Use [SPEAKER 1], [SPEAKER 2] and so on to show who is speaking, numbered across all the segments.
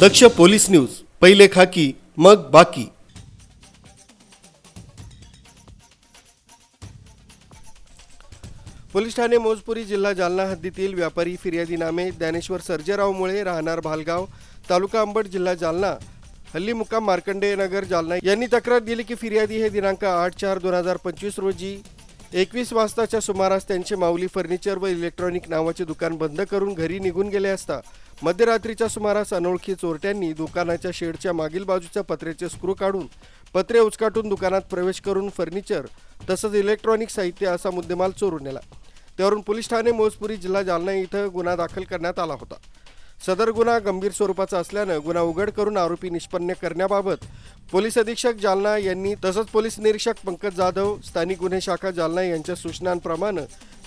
[SPEAKER 1] दक्ष police news पहिले खाकी मग बाकी. पोलीस ठाणे मोजपुरी जिल्हा जालना हद्दीतील व्यापारी फिर्यादीनामे ज्ञानेश्वर सर्जेरावमुळे राहणार भालगाव तालुका अंबड जिल्हा जालना हल्ली मुक्काम मार्कंडेय नगर जालना. यांनी तक्रार दिली की फिर्यादी हे दिनांक आठ चार दोन हजार पंचवीस रोजी एकवीस वाजताच्या सुमारास त्यांचे माऊली फर्निचर व इलेक्ट्रॉनिक नावाचे दुकान बंद करून घरी निघून गेले असता मध्यरात्रीच्या सुमारास अनोळखी चोरट्यांनी दुकानाच्या शेडच्या मागील बाजूच्या पत्र्याचे स्क्रू काढून पत्रे उचकाटून दुकानात प्रवेश करून फर्निचर तसंच इलेक्ट्रॉनिक साहित्य असा मुद्देमाल चोरून नेला. त्यावरून पोलीस ठाणे मोजपुरी जिल्हा जालना इथं गुन्हा दाखल करण्यात आला होता. सदर गुन्हा गंभीर स्वरूपाचा असल्यानं गुन्हा उघड करून आरोपी निष्पन्न करण्याबाबत पोलीस अधीक्षक जालना यांनी तसंच पोलीस निरीक्षक पंकज जाधव स्थानिक गुन्हे शाखा जालना यांच्या सूचनांप्रमाणे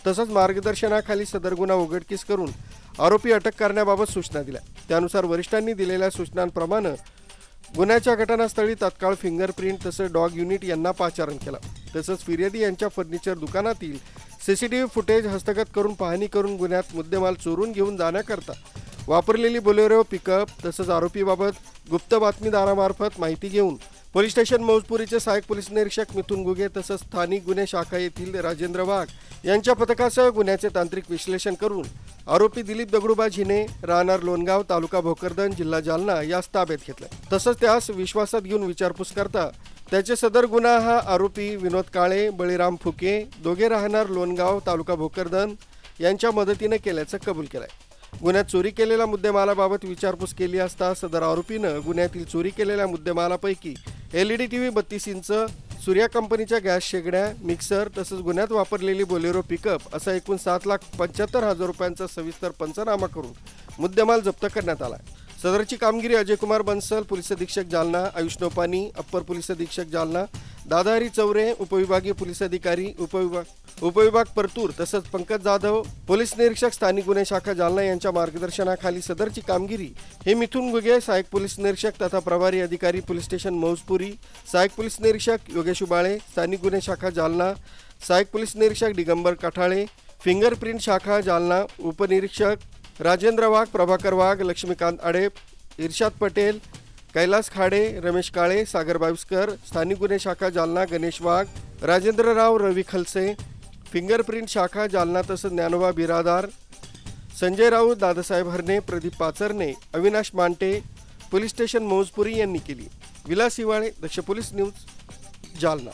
[SPEAKER 1] तसंच मार्गदर्शनाखाली सदर गुन्हा उघडकीस करून आरोपी अटक करण्याबाबत सूचना दिल्या. त्यानुसार वरिष्ठांनी दिलेल्या सूचनांप्रमाणे गुन्ह्याच्या घटनास्थळी तत्काळ फिंगरप्रिंट तसंच डॉग युनिट यांना पाचारण केला. तसंच फिर्यादी यांच्या फर्निचर दुकानातील सीसीटीव्ही फुटेज हस्तगत करून पाहणी करून गुन्ह्यात मुद्देमाल चोरून घेऊन जाण्याकरता वापरलेली बोलेरो पिकअप तसंच आरोपीबाबत गुप्त बातमीदारामार्फत माहिती घेऊन पोलीस स्टेशन मौजपुरीचे सहाय्यक पोलीस निरीक्षक मिथुन गुगे तसंच स्थानिक गुन्हे शाखा येथील राजेंद्र वाघ यांच्या पथकासह गुन्ह्याचे तांत्रिक विश्लेषण करून आरोपी दिलीप दगडूबा झिने राहणार लोणगाव तालुका भोकरदन जिल्हा जालना यास ताब्यात घेतलं. तसंच त्यास विश्वासात घेऊन विचारपूस करता त्याचे सदर गुन्हा हा आरोपी विनोद काळे बळीराम फुके दोघे राहणार लोणगाव तालुका भोकरदन यांच्या मदतीने केल्याचं कबूल केलं आहे गुन्ह्यात चोरी केलेल्या मुद्देमालाबाबत विचारपूस केली असता सदर आरोपीनं गुन्ह्यातील चोरी केलेल्या मुद्देमालापैकी L E D T V बत्तीस इंच सूर्या कंपनीच्या गॅस शेगड्या मिक्सर तसंच गुन्ह्यात वापरलेली बोलेरो पिकअप असा एकूण सात लाख पंच्याहत्तर हजार रुपयांचा सविस्तर पंचनामा करून मुद्देमाल जप्त करण्यात आला. सदरची कामगिरी अजयकुमार बन्सल पोलीस अधीक्षक जालना आयुष नोपानी अप्पर पोलीस अधीक्षक जालना दादाहरी चौरे उपविभागीय पोलीस अधिकारी उपविभाग उपविभाग परतूर तसंच पंकज जाधव पोलीस निरीक्षक स्थानिक गुन्हे शाखा जालना यांच्या मार्गदर्शनाखाली सदरची कामगिरी हे मिथुन गुगे सहाय्यक पोलीस निरीक्षक तथा प्रभारी अधिकारी पोलीस स्टेशन मौजपुरी सहाय्यक पोलीस निरीक्षक योगेश उबाळे स्थानिक गुन्हे शाखा जालना सहाय्यक पोलीस निरीक्षक दिगंबर काठाळे फिंगरप्रिंट शाखा जालना उपनिरीक्षक राजेंद्र वाघ प्रभाकर वाघ लक्ष्मीकांत आडेप इर्शाद पटेल कैलास खाडे रमेश काळे सागर बाविस्कर स्थानिक गुन्हे शाखा जालना गणेश वाघ राजेंद्रराव रवी खलसे फिंगरप्रिंट शाखा जालना तसंच ज्ञानोबा बिरादार संजय राऊत दादासाहेब हरणे प्रदीप पाचरणे अविनाश मांटे पोलीस स्टेशन मौजपुरी यांनी केली. Vilas Hiwale Daksh police news Jalna.